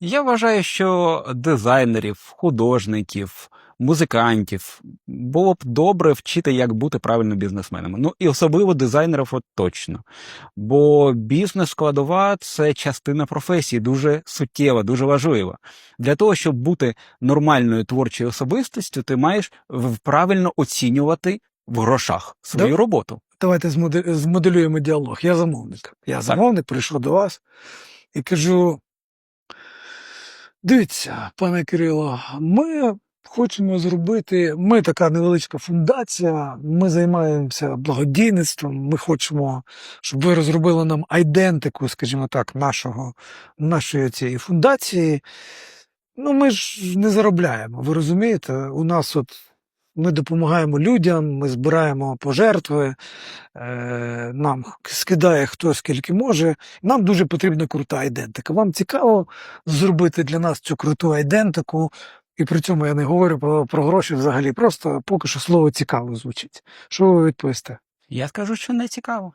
Я вважаю, що дизайнерів, художників, музикантів було б добре вчити, як бути правильно бізнесменами. Ну і особливо дизайнерів, от точно. Бо бізнес-складова це частина професії, дуже суттєва, дуже важлива. Для того, щоб бути нормальною творчою особистістю, ти маєш правильно оцінювати в грошах свою Да. роботу. Давайте змоделюємо діалог. Я замовник. Я замовник, прийшов до вас і кажу: дивіться, пане Кирило, ми хочемо зробити. Ми така невеличка фундація, ми займаємося благодійництвом. Ми хочемо, щоб ви розробили нам айдентику, скажімо так, нашого, нашої цієї фундації. Ну, ми ж не заробляємо. Ви розумієте? У нас от ми допомагаємо людям, ми збираємо пожертви, е, нам скидає хто скільки може. Нам дуже потрібна крута айдентика. Вам цікаво зробити для нас цю круту айдентику, і при цьому я не говорю про, про гроші взагалі. Просто поки що слово цікаво звучить. Що ви відповісте? Я скажу, що не цікаво.